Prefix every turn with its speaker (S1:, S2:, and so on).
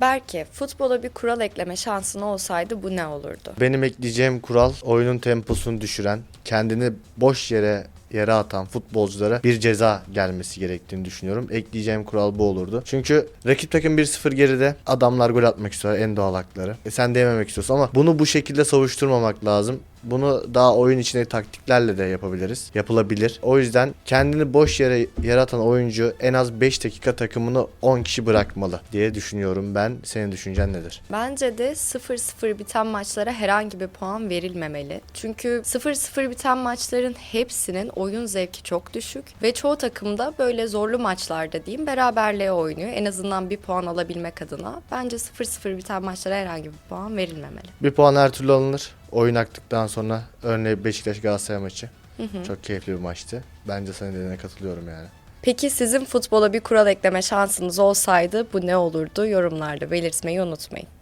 S1: Berke, futbola bir kural ekleme şansın olsaydı bu ne olurdu?
S2: Benim ekleyeceğim kural oyunun temposunu düşüren, kendini boş yere yere atan futbolculara bir ceza gelmesi gerektiğini düşünüyorum. Ekleyeceğim kural bu olurdu. Çünkü rakip takım 1-0 geride adamlar gol atmak istiyor en doğal hakları. E sen de istiyorsun ama bunu bu şekilde savuşturmamak lazım. Bunu daha oyun içinde taktiklerle de yapabiliriz. Yapılabilir. O yüzden kendini boş yere yaratan oyuncu en az 5 dakika takımını 10 kişi bırakmalı diye düşünüyorum ben. Senin düşüncen nedir?
S1: Bence de 0-0 biten maçlara herhangi bir puan verilmemeli. Çünkü 0-0 biten maçların hepsinin oyun zevki çok düşük ve çoğu takımda böyle zorlu maçlarda diyeyim beraberliğe oynuyor. En azından bir puan alabilmek adına. Bence 0-0 biten maçlara herhangi bir puan verilmemeli.
S2: Bir puan her türlü alınır. Oyun aktıktan sonra örneğin Beşiktaş Galatasaray maçı. Çok keyifli bir maçtı. Bence senin dediğine katılıyorum yani.
S1: Peki sizin futbola bir kural ekleme şansınız olsaydı bu ne olurdu? Yorumlarda belirtmeyi unutmayın.